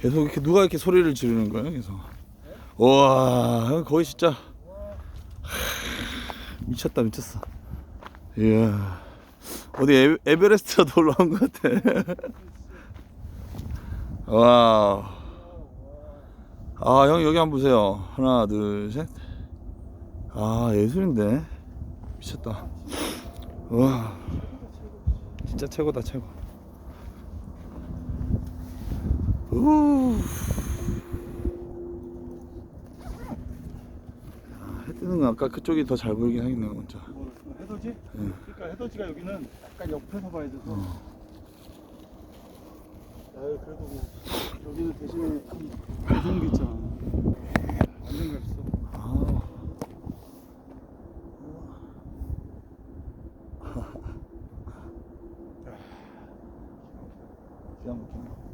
계속 이렇게 누가 이렇게 소리를 지르는 거예요 계속? 와형 거의 진짜. 하, 미쳤다 미쳤어. 이야. 어디 에, 에베레스트라도 올라온 것 같아. 와우 아형 여기 한번 보세요. 하나 둘 셋 아 예술인데. 미쳤다. 와. 진짜 최고다 최고 우. 아, 해 뜨는 거 아까 그쪽이 더 잘 보이긴 하겠네요 진짜 뭐, 해돋이? 응. 그러니까 해돋이가 여기는 약간 옆에서 봐야 돼서. 어. 아유 그래도 뭐 여기는 대신에 이 대중기 있잖아. 완전 없어. 아. 기가 막히네